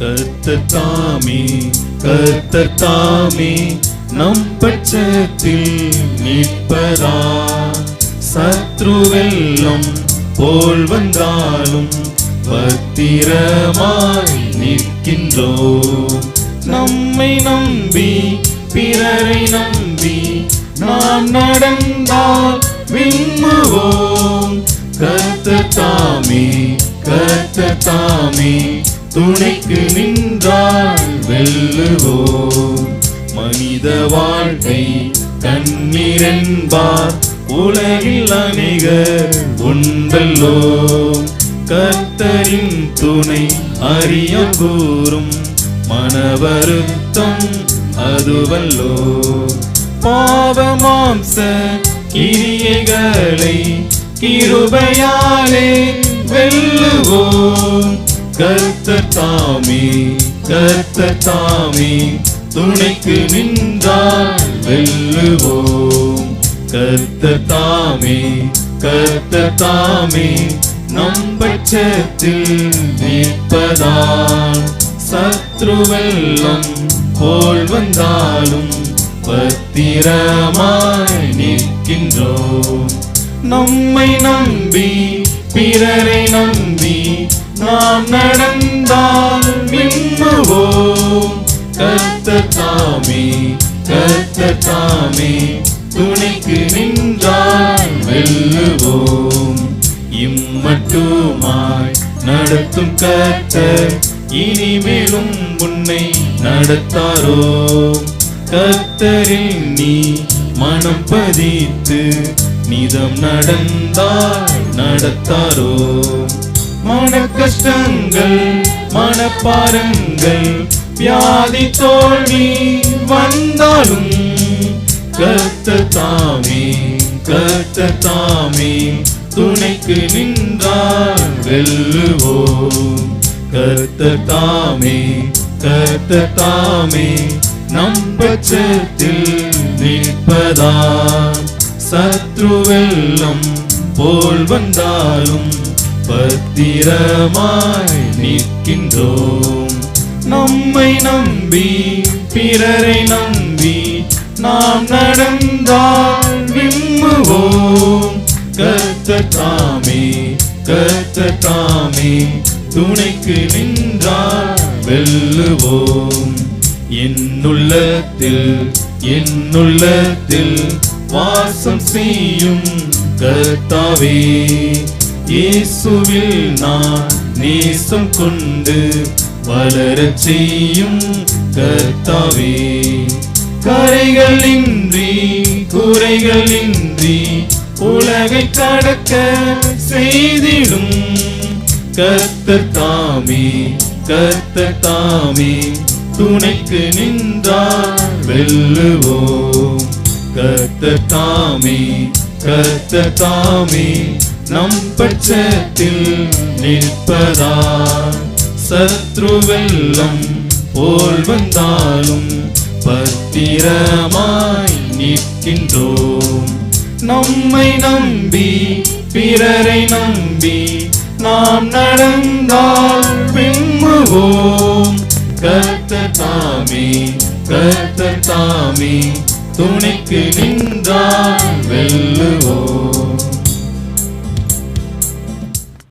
கர்த்தர் தாமே கர்த்தர் தாமே நம் பட்சத்தில் நிற்பரா. சத்ருவெல்லம் போல் வந்தாலும் பத்திரமாய் நிற்கின்றோ. நம்மை நம்பி பிறரை நம்பி நாம் நடந்தால் விம்முவோம். கர்த்தர் தாமே கர்த்தர் தாமே. துணைக்கு நின்றால் வெல்லுவோம். மனித வாழ்க்கை கண்ணீரென்பார் உலகில் அநேகர் உண்டல்லோ கர்த்தரின் துணை அறிய கூறும் மனவருத்தம் அதுவல்லோ. பாவமாம்ச கிரியைகளை கிருபையாலே வெல்லுவோம். கர்த்தர் தாமே கத்த தாமே துணைக்கு நின்றால் வெல்லுவோம். கத்த தாமே கத்த தாமே நம் பட்சத்தில் நிற்பதால் சத்ருவெல்லம் போல் வந்தாலும் பத்திரமாய் நிற்கின்றோம். நம்மை நம்பி பிறரை நம்பி நாம் நட விண்முவோம் கர்த்தர் தாமே கர்த்தர் தாமே துணைக்கு நின்றால் வெல்லுவோம். இம்மட்டுமாய் நடத்தும் கர்த்தர் இனிமேலும் உன்னை நடத்தாரோ? கர்த்தரில் நீ மனம் பதித்து நிதம் நடந்தால் நடத்தாரோ? மன கஷ்டங்கள் மனப்பாரங்கள் வியாதி தோல்வி வந்தாலும் கத்தத்தாமே கத்தத்தாமே துணைக்கு நின்றால் வெல்லுவோம். கத்தத்தாமே கத்தத்தாமே நம் பட்சத்தில் நிற்பதால் சத்ருவெல்லம் போல் வந்தாலும் பத்திரமாய் நிற்கின்றோம். உம்மை நம்பி பிறரை நம்பி நாம் நடந்தால் விம்முவோம். கர்த்த தாமே துணைக்கு நின்றால் வெல்லுவோம். என்னுள்ளத்தில் என்னுள்ளத்தில் வாசம் செய்யும் கர்த்தாவே இயேசுவில் நான் நேசம் கொண்டு வளரச் செய்யும் கர்த்தாவே. கரைகள் இன்றி குறைகள் இன்றி உலகை கடக்க செய்திடும் கர்த்தர் தாமே கர்த்தர் தாமே. துணைக்கு நின்றால் வெல்லுவோம். கர்த்தர் தாமே கர்த்தர் தாமே. நம் பட்சத்தில் நிற்பதால் சத்ருவெல்லம் போல் வந்தாலும் பத்திரமாய் நிற்கின்றோம். நம்மை நம்பி பிறரை நம்பி நாம் நடந்தால் பின்முவோம் கர்த்த தாமே கர்த்த தாமே துணைக்கு நின்றால் வெல்லுவோம்.